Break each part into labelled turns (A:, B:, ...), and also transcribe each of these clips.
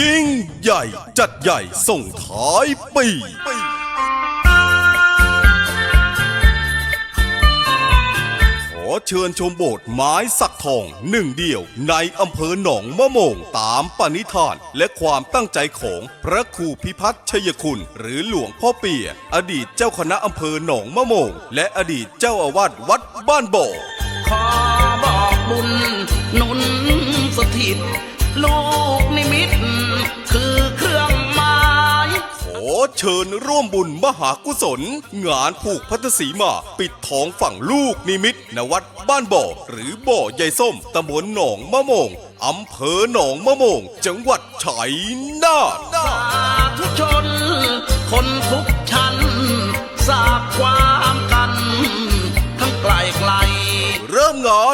A: ยิ่งใหญ่จัดใหญ่ส่งท้ายปีขอเชิญชมโบสถ์ไม้สักทองหนึ่งเดียวในอำเภอหนองมะโมงตามปณิธานและความตั้งใจของพระครูพิพัฒน์ชัยคุณ หรือหลวงพ่อเปีย อดีตเจ้าคณะอำเภอหนองมะโมง และอดีตเจ้าอาวาสวัดบ้านบ่อ
B: ขอบอกบุญนุนสถิต ลูกนิมิต คือเครื่องหมาย
A: ขอเชิญร่วมบุญมหากุศล งานผูกพัทสีมา ปิดทองฝั่งลูกนิมิตณวัดบ้านบ่อ หรือบ่อยายส้มตำบลหนองมะโมงอำเภอหนองมะโมง จังหวัดชัยนาท
B: สาธุชน คนทุกชั้นทราบความ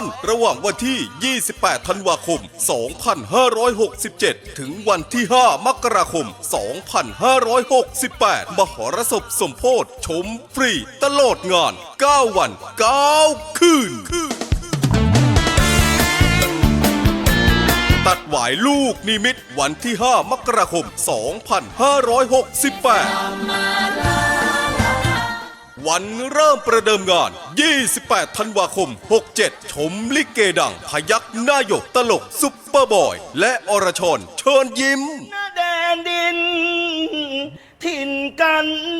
B: า
A: นระหว่างวันที่ 28 ธันวาคม 2567 ถึงวันที่ 5 มกราคม 2568 มหรสพสมโพธชมฟรี ตลอดงาน 9 วัน 9 คืน ตัดหวายลูกนิมิตวันที่ 5 มกราคม 2568 วันเริ่มประเดิมงาน 28 ธันวาคม 67 ชมลิเกดัง พยักหน้าหยกตลกซุปเปอร์บอย และอรชรเชิญยิ้ม
B: หน้าแดนดิน ถิ่นกัน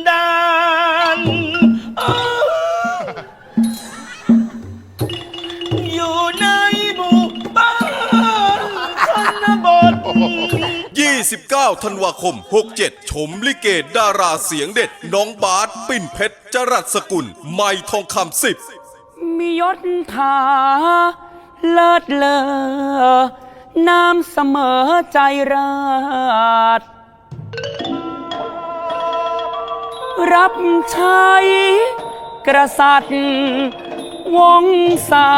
B: ดาน
A: 9 ธันวาคม 67 ชมลิเกดาราเสียงเด็ด น้องบาสปิ่นเพชร จรัสสกุล ไม่ทองคำสิบ
C: มียศถาเลิศเลอน้ำเสมอใจราชรับใช้กษัตริย์ วงศา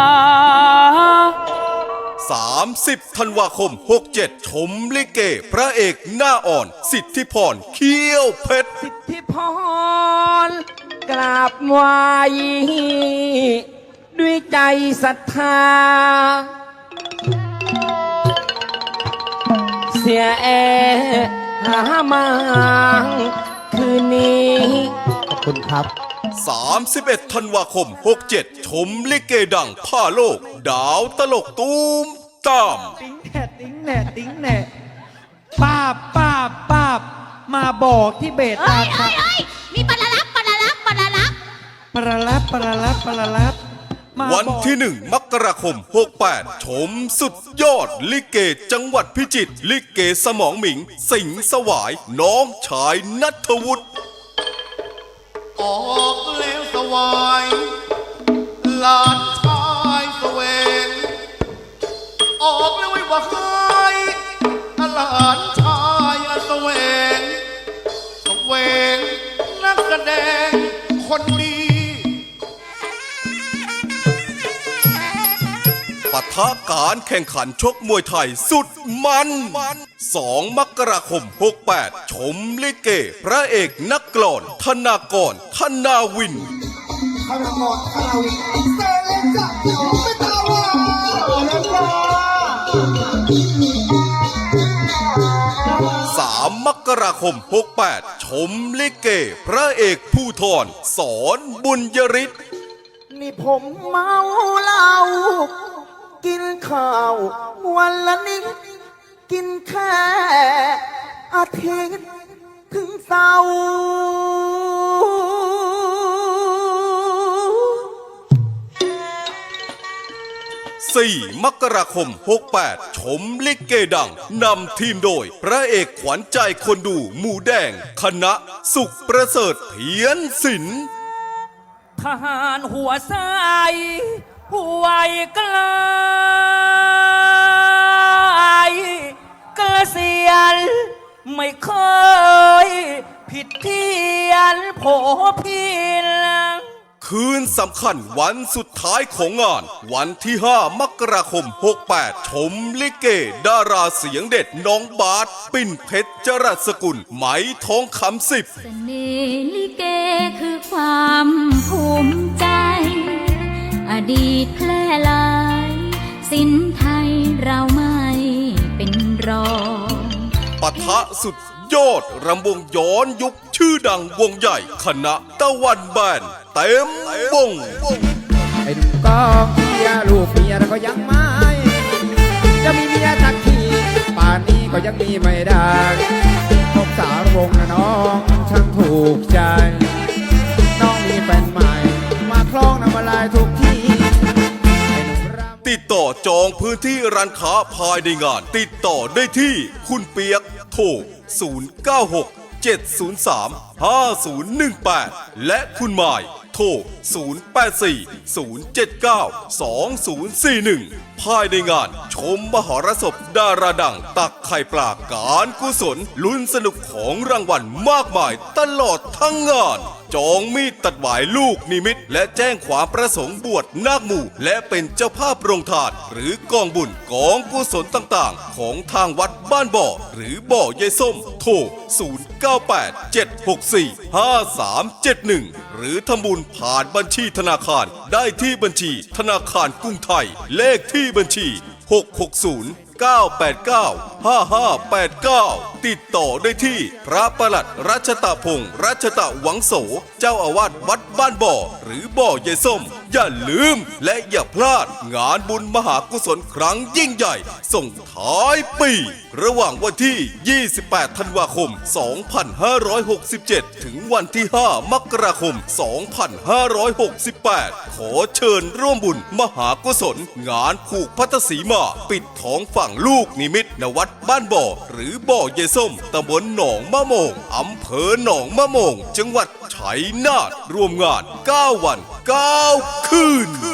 A: 30ธันวาคม 67 ชมลิเก พระเอกหน้าอ่อน สิทธิพรเขี้ยวเพชร
C: ที่พรกราบไหวด้วยใจศรัทธา เสียแอหามาคืนนี้ ขอบคุณครับ
A: 31ธันวาคม 67 ชมลิเกดังผ้าโลก ดาวตลกตูมตาม
D: ติ้งแหน่ติ้งแหน่ติ้งแหน่ป้าบป้าบป้าบมาบอกที่เบต
E: เอ้
D: ตายครั
E: เอ้
D: บ
E: ยเอ้ยมีปลาลับปลาลับปลาลับ
D: ปลาลับปลาลับปลาลับมา
A: วัน
D: บอก
A: ที่หนึ่งมกราคม 68 ชมสุดยอด ลิเกจังหวัดพิจิตรลิเกสมองหมิง สิงห์สวาย น้องชายนัทวุฒิ
F: ออกแล้วสวายหลานชายสเวงออกแล้วไว้ว่าหายหลานชายสเวงสเวงนักแสดงคนดี
A: ปะทะการแข่งขันชกมวยไทยสุดมัน 2 มกราคม 68 ชมลิเก พระเอกนักกลอน ธนากร ธนาวินสามมกราคม 68 ชมลิเก พระเอกผู้ทอนสอนบุญยริศ
G: นี่ผมเมาเหล้า กินข้าว วันละนิด กินแค่อาทิตย์ถึงเสาร์
A: 4มกราคม 68 ชมลิเกดัง นำทีมโดย พระเอกขวัญใจคนดู หมูแดง คณะ สุขประเสริฐเพียนศิลป์
C: ทหารหัวใส ผู้ไวกลายเกษียณไม่เคย ผิดเทียนโผพิล
A: คืนสำคัญวันสุดท้ายของงาน วันที่ 5 มกราคม 68 ชมลิเก ดาราเสียงเด็ดน้องบาสปิ่นเพชรจรัสกุล ไหมทองคำสิบ
E: เสน่ห์ลิเกคือความภูมิใจ อดีตแพร่หลาย สินไทยเราไม่เป็นรอง
A: ปะทะสุดยอดรำวงย้อนยุคชื่อดังวงใหญ่คณะตะวันแบนเต็มวง
H: ไอ้หนุ่มกองเชียลูกเมียแล้วก็ยังไม่จะมีเมียสักทีป่านนี้ก็ยังมีไม่ได้ จอง
A: พื้นที่ร้านค้าภายในงาน ติดต่อได้ที่คุณเปียกโทร 096 703 5018 และคุณหมายโทร 084 079 2041 ภายในงานชมมหรสพดาราดัง ตักไข่ปลาการกุศล ลุ้นสนุกของรางวัลมากมายตลอดทั้งงาน จองมีดตัดหวายลูกนิมิต และแจ้งความประสงค์บวชนาคหมู่ และเป็นเจ้าภาพโรงทาน หรือกองบุญกองกุศลต่างๆ ของทางวัดบ้านบ่อ หรือบ่อยายส้ม โทร 098 764 5371 หรือทำบุญผ่านบัญชีธนาคารได้ที่บัญชีธนาคารกรุงไทย เลขที่บัญชี 660 989 5589 ติดต่อได้ที่พระประหลัดรัชตะพงศ์รัชตะหวังโส เจ้าอาวาสวัดบ้านบ่อ หรือบ่อเยส้ม อย่าลืมและอย่าพลาดงานบุญมหากุศลครั้งยิ่งใหญ่ ส่งท้ายปี ระหว่างวันที่ 28 ธันวาคม 2567 ถึงวันที่ 5 มกราคม 2568 ขอเชิญร่วมบุญมหากุศล งานผูกพัทสีมา ปิดท้องฝั่งลูกนิมิตณวัดบ้านบ่อ หรือบ่อเยส้มตำบลหนองมะโมงอำเภอหนองมะโมง จังหวัดชัยนาทรวมงาน 9 วัน 9คื